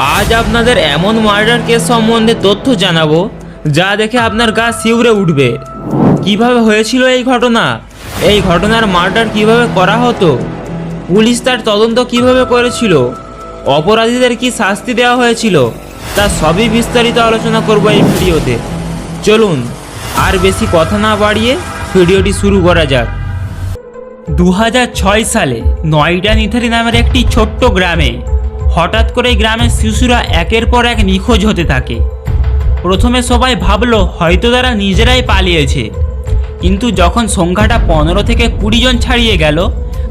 আজ আপনাদের এমন মার্ডার কেস সম্বন্ধে তথ্য জানাব, যা দেখে আপনার গা শিউরে উঠবে। কীভাবে হয়েছিল এই ঘটনা? এই ঘটনার মার্ডার কীভাবে করা হতো? পুলিশ তার তদন্ত কীভাবে করেছিল? অপরাধীদের কি শাস্তি দেওয়া হয়েছিল? তা সবই বিস্তারিত আলোচনা করব এই ভিডিওতে। চলুন, আর বেশি কথা না বাড়িয়ে ভিডিওটি শুরু করা যাক। দু হাজার ছয় সালে নয়ডা নিথারি নামের একটি ছোট্ট গ্রামে হঠাৎ করে গ্রামের শিশুরা একের পর এক নিখোঁজ হতে থাকে। প্রথমে সবাই ভাবলো, হয়তো তারা নিজেরাই পালিয়েছে। কিন্তু যখন সংখ্যাটা পনেরো থেকে কুড়ি জন ছাড়িয়ে গেল,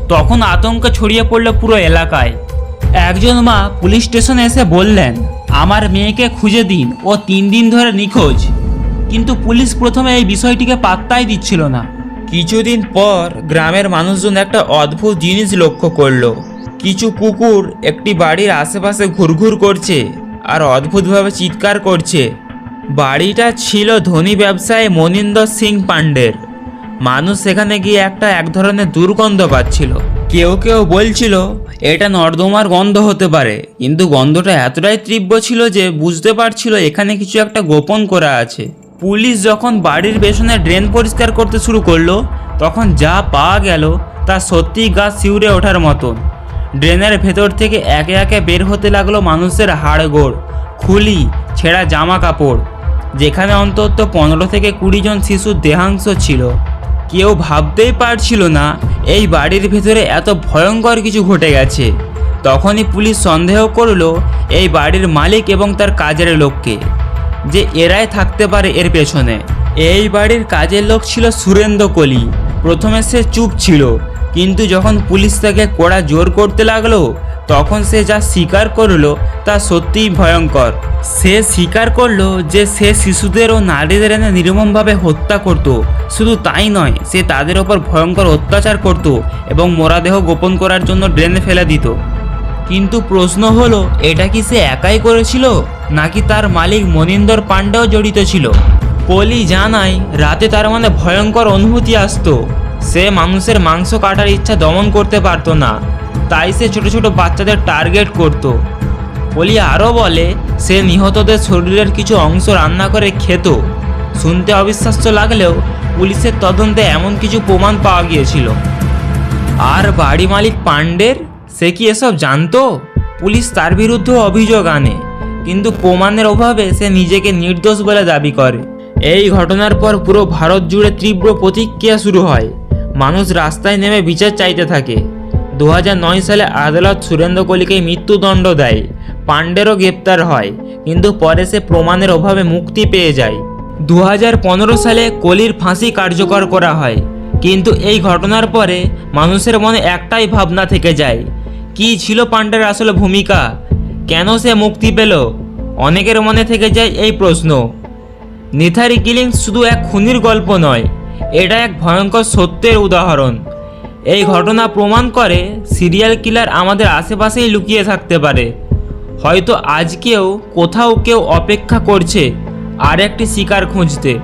তখন আতঙ্ক ছড়িয়ে পড়ল পুরো এলাকায়। একজন মা পুলিশ স্টেশনে এসে বললেন, আমার মেয়েকে খুঁজে দিন, ও তিন দিন ধরে নিখোঁজ। কিন্তু পুলিশ প্রথমে এই বিষয়টিকে পাত্তাই দিচ্ছিল না। কিছুদিন পর গ্রামের মানুষজন একটা অদ্ভুত জিনিস লক্ষ্য করল। কিছু কুকুর একটি বাড়ির আশেপাশে ঘুরঘুর করছে আর অদ্ভুতভাবে চিৎকার করছে। বাড়িটা ছিল ধনী ব্যবসায়ী মনিন্দর সিং পাণ্ডের। মানুষ সেখানে গিয়ে একটা এক ধরনের দুর্গন্ধ পাচ্ছিল। কেউ কেউ বলছিল, এটা নর্দমার গন্ধ হতে পারে। কিন্তু গন্ধটা এতটাই তীব্র ছিল যে বুঝতে পারছিল এখানে কিছু একটা গোপন করা আছে। পুলিশ যখন বাড়ির পেছনে ড্রেন পরিষ্কার করতে শুরু করল, তখন যা পাওয়া গেল তা সত্যিই গা শিউরে ওঠার মতন। ড্রেনের ভেতর থেকে একে একে বের হতে লাগল মানুষের হাড়গোড়, খুলি, ছেঁড়া জামা কাপড় যেখানে অন্তত পনেরো থেকে কুড়ি জন শিশুর দেহাংশ ছিল। কেউ ভাবতেই পারছিল না এই বাড়ির ভেতরে এত ভয়ঙ্কর কিছু ঘটে গেছে। তখনই পুলিশ সন্দেহ করল এই বাড়ির মালিক এবং তার কাজের লোককে, যে এরাই থাকতে পারে এর পেছনে। এই বাড়ির কাজের লোক ছিল সুরেন্দ্র কলি। প্রথমে সে চুপ ছিল। কিন্তু যখন পুলিশ তাকে কড়া জোর করতে লাগল, তখন সে যা স্বীকার করল তা সত্যিই ভয়ঙ্কর। সে স্বীকার করল যে সে শিশুদের ও নারীদের এনে নির্মমভাবে হত্যা করত। শুধু তাই নয়, সে তাদের ওপর ভয়ঙ্কর অত্যাচার করত এবং মরাদেহ গোপন করার জন্য ড্রেনে ফেলে দিত। কিন্তু প্রশ্ন হলো, এটা কি সে একাই করেছিল? নাকি তার মালিক মনিন্দর পাণ্ডেও জড়িত ছিল? পলি জানায়, রাতে তার মানে ভয়ঙ্কর অনুভূতি আসতো। সে মানুষের মাংস কাটার ইচ্ছা দমন করতে পারতো না। তাই সে ছোট ছোট বাচ্চাদের টার্গেট করত। কলি আরও বলে, সে নিহতদের শরীরের কিছু অংশ রান্না করে খেত। শুনতে অবিশ্বাস্য লাগলেও পুলিশের তদন্তে এমন কিছু প্রমাণ পাওয়া গিয়েছিল। আর বাড়ি মালিক পাণ্ডের? সে কি এসব জানতো? পুলিশ তার বিরুদ্ধে অভিযোগ আনে, কিন্তু প্রমাণের অভাবে সে নিজেকে নির্দোষ বলে দাবি করে। এই ঘটনার পর পুরো ভারত জুড়ে তীব্র প্রতিক্রিয়া শুরু হয়। মানুষ রাস্তায় নেমে বিচার চাইতে থাকে। দু হাজার নয় সালে আদালত সুরেন্দ্র কলিকে মৃত্যুদণ্ড দেয়। পাণ্ডেরও গ্রেপ্তার হয়, কিন্তু পরে সে প্রমাণের অভাবে মুক্তি পেয়ে যায়। দু হাজার পনেরো সালে কলির ফাঁসি কার্যকর করা হয়, কিন্তু এই ঘটনার পরে মানুষের মনে একটাই ভাবনা থেকে যায়, কি ছিল পাণ্ডের আসলে ভূমিকা? কেন সে মুক্তি পেল? অনেকের মনে থেকে যায় এই প্রশ্ন। নিথারি কিলিং শুধু এক খুনির গল্প নয় এটা এক ভয়ঙ্কর সত্যের উদাহরণ। এই ঘটনা প্রমাণ করে সিরিয়াল কিলার আমাদের আশেপাশেই লুকিয়ে থাকতে পারে। হয়তো আজকেও কোথাও কেউ অপেক্ষা করছে আর একটি শিকার খুঁজতে।